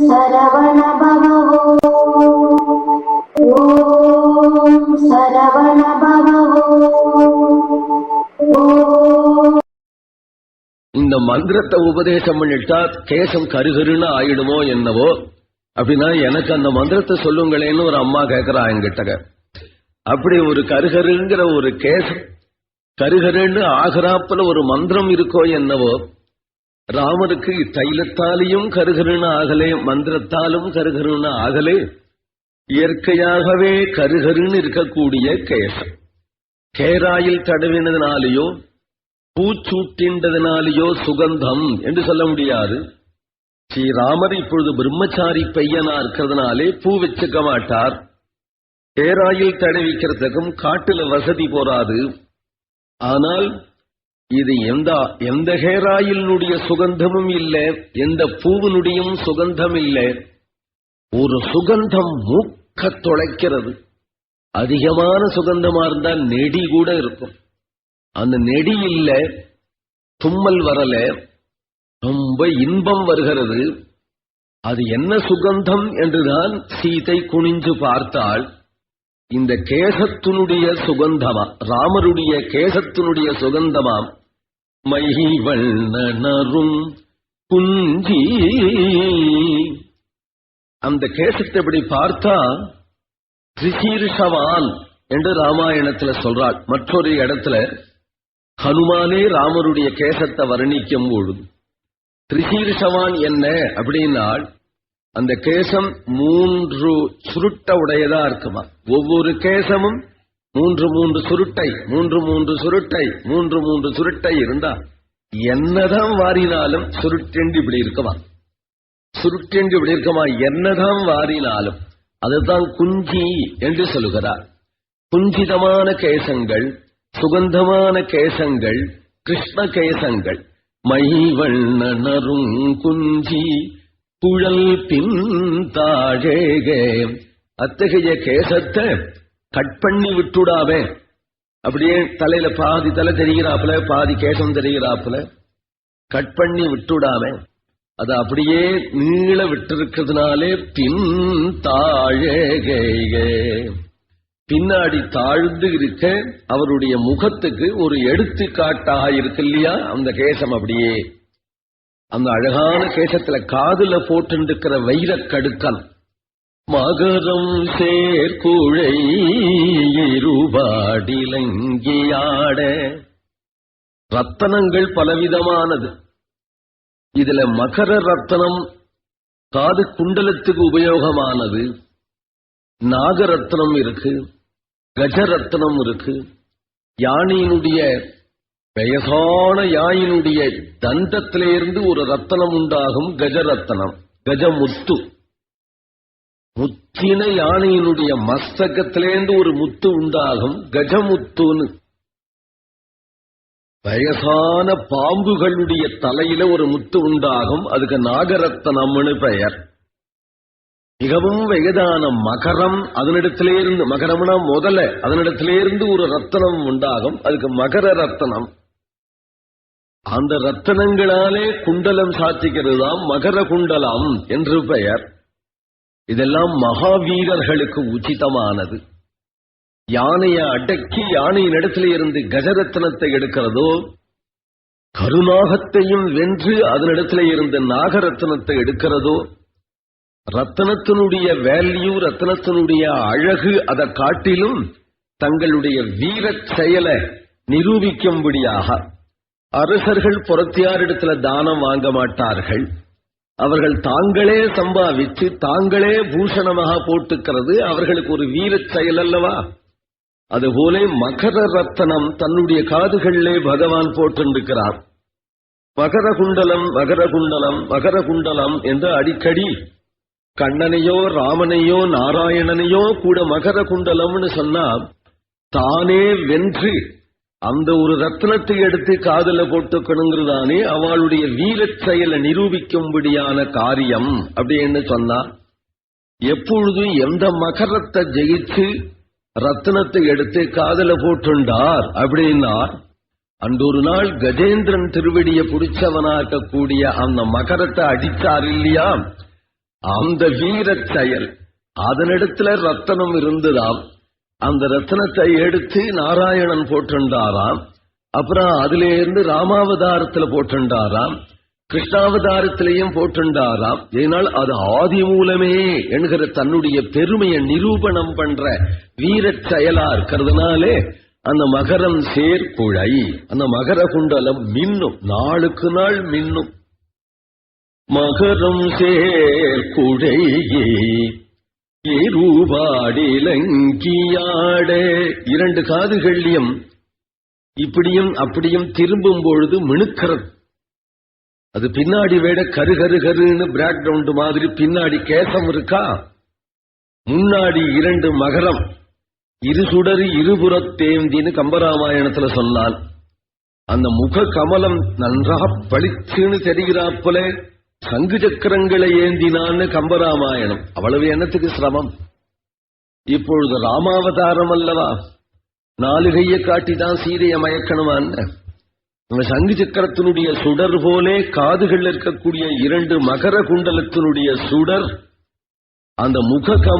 சரவண பவோ ஓம் சரவண பவோ இந்த மந்திரத்தை உபதேசம் பண்ணிட்டா கேசம் கருகருன்னு ஆயிடுமோ என்னவோ? அப்படின்னா எனக்கு அந்த மந்திரத்தை சொல்லுங்களேன்னு ஒரு அம்மா கேட்கிறா என்கிட்ட அப்படி ஒரு கருகருங்கிற ஒரு கேசம் கருகருன்னு ஆகிறாப்புல ஒரு மந்திரம் இருக்கோ என்னவோ ராமருக்கு தைலத்தாலையும் கருகருன்னு ஆகலே மந்திரத்தாலும் கருகருன்னு ஆகலே இயற்கையாகவே கருகருன்னு இருக்கக்கூடிய கேசம் கேராயில் தடவினதுனாலேயோ பூச்சூட்டின்றதுனாலேயோ சுகந்தம் என்று சொல்ல முடியாது. ஸ்ரீராமர் இப்பொழுது பிரம்மச்சாரி பையனா இருக்கிறதுனாலே பூ வச்சுக்க மாட்டார். கேராயில் தடவிக்கிறதுக்கும் காட்டுல வசதி போராது ஆனால் இது எந்த எந்த ஹேராயிலுடைய சுகந்தமும் இல்லை எந்த பூவினுடையும் சுகந்தம் இல்லை. ஒரு சுகந்தம் மூக்க தொலைக்கிறது. அதிகமான சுகந்தமா இருந்தா நெடி கூட இருக்கும். அந்த நெடி இல்ல தும்மல் வரல ரொம்ப இன்பம் வருகிறது. அது என்ன சுகந்தம் என்றுதான் சீதை குனிஞ்சு பார்த்தாள். இந்த கேசத்தினுடைய சுகந்தமா ராமருடைய கேசத்தினுடைய சுகந்தமாம். மைவண்ணனரும் குஞ்சி அந்த கேசத்தை இப்படி பார்த்தா திரிசீர்ஷவான் என்று ராமாயணத்துல சொல்றாள். மற்றொரு இடத்துல ஹனுமானே ராமருடைய கேசத்தை வர்ணிக்கும் பொழுது திரிசீர்ஷவான் என்ன அப்படின்னால் அந்த கேசம் மூன்று சுருட்ட உடையதா இருக்குமா? ஒவ்வொரு கேசமும் மூன்று மூன்று சுருட்டை மூன்று மூன்று சுருட்டை மூன்று மூன்று சுருட்டை இருந்தா என்னதான் வாரினாலும் சுருட்டெண்டு இப்படி இருக்குமா சுருட்டெண்டு இப்படி இருக்குமா என்னதான் வாரினாலும். அதுதான் குஞ்சி என்று சொல்லுகிறார். குஞ்சிதமான கேசங்கள் சுகந்தமான கேசங்கள் கிருஷ்ண கேசங்கள். மைவண்ணனரும் குஞ்சி குழல் பின்தாழேக அத்தகைய கேசத்தை கட் பண்ணி விட்டுடாவே. அப்படியே தலையில பாதி தலை தெரிகிறாப்புல பாதி கேசம் தெரிகிறாப்புல. கட் பண்ணி விட்டுடாம அது அப்படியே நீள விட்டிருக்கிறதுனாலே பின் தாழேக பின்னாடி தாழ்ந்து இருக்க அவருடைய முகத்துக்கு ஒரு எடுத்துக்காட்டாக இருக்கு இல்லையா? அந்த கேசம் அப்படியே. அந்த அழகான கேசத்துல காதுல போட்டுருக்கிற வைரக் கடுக்கல் மகரம் சேர்குழை இருபாடிலங்கியாட. ரத்தனங்கள் பலவிதமானது. இதுல மகர ரத்தனம் காது குண்டலத்துக்கு உபயோகமானது. நாகரத்னம் இருக்கு கஜரத்னம் இருக்கு. யானையினுடைய பெயசான யாயினுடைய தந்தத்திலிருந்து ஒரு ரத்தனம் உண்டாகும் கஜரத்தனம் கஜமுத்து. முத்தின யானையினுடைய மஸ்தகத்திலேந்து ஒரு முத்து உண்டாகும் கஜமுத்துன்னு. வயசான பாம்புகளுடைய தலையில ஒரு முத்து உண்டாகும் அதுக்கு நாகரத்தனம்னு பெயர். மிகவும் வயதான மகரம் அதனிடத்திலேருந்து மகரம்னா முதல அதனிடத்திலேருந்து ஒரு ரத்தனம் உண்டாகும் அதுக்கு மகர ரத்தனம். அந்த ரத்தனங்களாலே குண்டலம் சாத்திக்கிறது தான் மகர குண்டலம் என்று பெயர். இதெல்லாம் மகாவீரர்களுக்கு உச்சிதமானது. யானையை அடக்கி யானையின் இடத்துல இருந்து கஜரத்னத்தை எடுக்கிறதோ கருநாகத்தையும் வென்று அதனிடத்துல இருந்து நாகரத்னத்தை எடுக்கிறதோ ரத்தனத்தினுடைய வேல்யூ ரத்தனத்தினுடைய அழகு அதை காட்டிலும் தங்களுடைய வீர செயலை நிரூபிக்கும்படியாக அரசர்கள் புறத்தியாரிடத்துல தானம் வாங்க மாட்டார்கள். அவர்கள் தாங்களே சம்பாதிச்சு தாங்களே பூஷணமாக போட்டுக்கிறது அவர்களுக்கு ஒரு வீர செயல் அல்லவா? அதுபோல மகர ரத்தனம் தன்னுடைய காதுகளிலே பகவான் போட்டிருக்கிறார். மகர குண்டலம் மகர குண்டலம் மகர குண்டலம் என்று அடிக்கடி கண்ணனையோ ராமனையோ நாராயணனையோ கூட மகர குண்டலம்னு சொன்னா தானே வென்று அந்த ஒரு ரத்னத்தை எடுத்து காதல போட்டுக்கணுங்கிறதானே அவளுடைய வீரச் செயலை நிரூபிக்கும்படியான காரியம். அப்படின்னு சொன்னா எப்பொழுது எந்த மகரத்தை ஜெயிச்சு ரத்னத்தை எடுத்து காதல போட்டுண்டார்? அப்படின்னா அன்றொரு நாள் கஜேந்திரன் திருவடியை புடிச்சவனாக்கக்கூடிய அந்த மகரத்தை அடிச்சார் இல்லையா? அந்த வீரச் செயல். அதனிடத்துல ரத்தனம் இருந்ததாம். அந்த ரத்தனத்தை எடுத்து நாராயணன் போட்டுண்டாராம் அப்புறம் அதுல இருந்து ராமாவதாரத்துல போட்டுண்டாராம் கிருஷ்ணாவதாரத்திலையும் போட்டுண்டாராம் இதனால் அது ஆதி மூலமே என்கிற தன்னுடைய பெருமையை நிரூபணம் பண்ற வீரச் செயலா இருக்கிறதுனாலே அந்த மகரம் சேர்க்குழை அந்த மகர குண்டலம் மின்னும் நாளுக்கு நாள் மின்னும். மகரம் சேர்க்குழையே இருபாடிலங்கியாட இரண்டு காதுகள்லையும் இப்படியும் அப்படியும் திரும்பும் பொழுது மினுக்கிறது. அது பின்னாடி வேட கரு கரு கருன்னு பேக்ரவுண்ட் மாதிரி பின்னாடி கேசம் இருக்கா? முன்னாடி இரண்டு மகரம். இரு சுடரு இருபுறத்தேந்தின்னு கம்பராமாயணத்துல சொன்னான் அந்த முக கமலம் நன்றாக பளிச்சுன்னு தெரிகிறாப்புல சங்கு சக்கரங்களை ஏந்தினான்னு கம்பராமாயணம். அவ்வளவு எண்ணத்துக்கு சிரமம்? இப்பொழுது ராமாவதாரம் அல்லவா? நாலு கையை காட்டிதான் சீதையை மயக்கணுமான்னு சங்கு சக்கரத்தினுடைய சுடர் போலே காதுகள் இருக்கக்கூடிய இரண்டு மகர குண்டலத்தினுடைய சுடர் அந்த முக கம